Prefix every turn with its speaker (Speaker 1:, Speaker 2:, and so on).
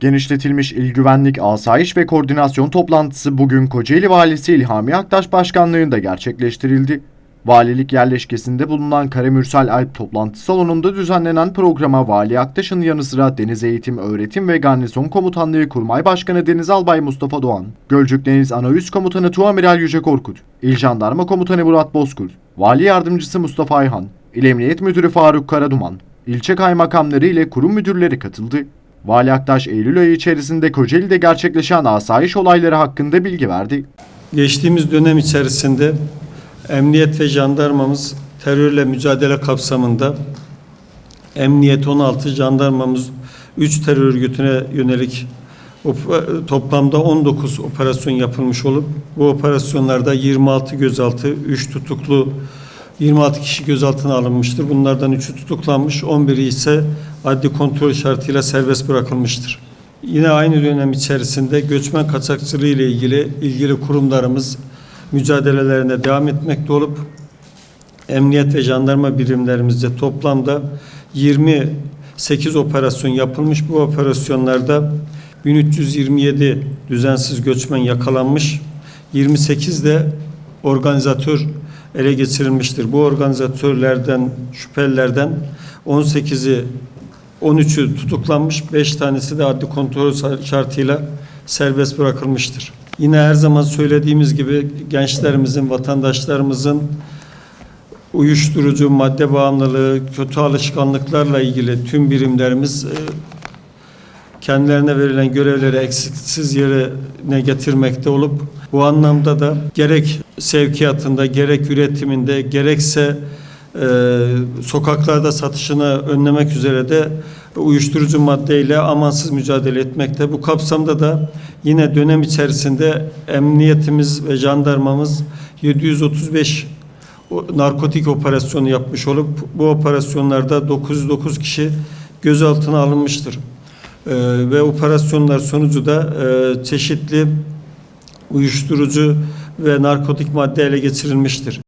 Speaker 1: Genişletilmiş İl Güvenlik, Asayiş ve Koordinasyon toplantısı bugün Kocaeli Valisi İlhami Aktaş Başkanlığı'nda gerçekleştirildi. Valilik yerleşkesinde bulunan Karamürsel Alp toplantı salonunda düzenlenen programa Vali Aktaş'ın yanı sıra Deniz Eğitim, Öğretim ve Garnizon Komutanlığı Kurmay Başkanı Deniz Albay Mustafa Doğan, Gölcük Deniz Anaüs Komutanı Tuamiral Yüce Korkut, İl Jandarma Komutanı Murat Bozkurt, Vali Yardımcısı Mustafa Ayhan, İl Emniyet Müdürü Faruk Karaduman, ilçe kaymakamları ile kurum müdürleri katıldı. Vali Aktaş Eylül ayı içerisinde Kocaeli'de gerçekleşen asayiş olayları hakkında bilgi verdi.
Speaker 2: Geçtiğimiz dönem içerisinde emniyet ve jandarmamız terörle mücadele kapsamında emniyet 16, jandarmamız 3 terör örgütüne yönelik op- toplamda 19 operasyon yapılmış olup bu operasyonlarda 26 gözaltı, 3 tutuklu 26 kişi gözaltına alınmıştır. Bunlardan 3'ü tutuklanmış, 11'i ise adli kontrol şartıyla serbest bırakılmıştır. Yine aynı dönem içerisinde göçmen kaçakçılığı ile ilgili ilgili kurumlarımız mücadelelerine devam etmekte olup emniyet ve jandarma birimlerimizde toplamda 28 operasyon yapılmış. Bu operasyonlarda 1327 düzensiz göçmen yakalanmış. 28 de organizatör ele geçirilmiştir. Bu organizatörlerden, şüphelilerden 18'i 13'ü tutuklanmış, 5 tanesi de adli kontrol şartıyla serbest bırakılmıştır. Yine her zaman söylediğimiz gibi gençlerimizin, vatandaşlarımızın uyuşturucu, madde bağımlılığı, kötü alışkanlıklarla ilgili tüm birimlerimiz e, kendilerine verilen görevleri eksiksiz yerine getirmekte olup bu anlamda da gerek sevkiyatında, gerek üretiminde, gerekse e, sokaklarda satışını önlemek üzere de uyuşturucu maddeyle amansız mücadele etmekte. Bu kapsamda da yine dönem içerisinde emniyetimiz ve jandarmamız 735 o- narkotik operasyonu yapmış olup bu operasyonlarda 909 kişi gözaltına alınmıştır. Ee, ve operasyonlar sonucu da e, çeşitli uyuşturucu ve narkotik madde ele geçirilmiştir.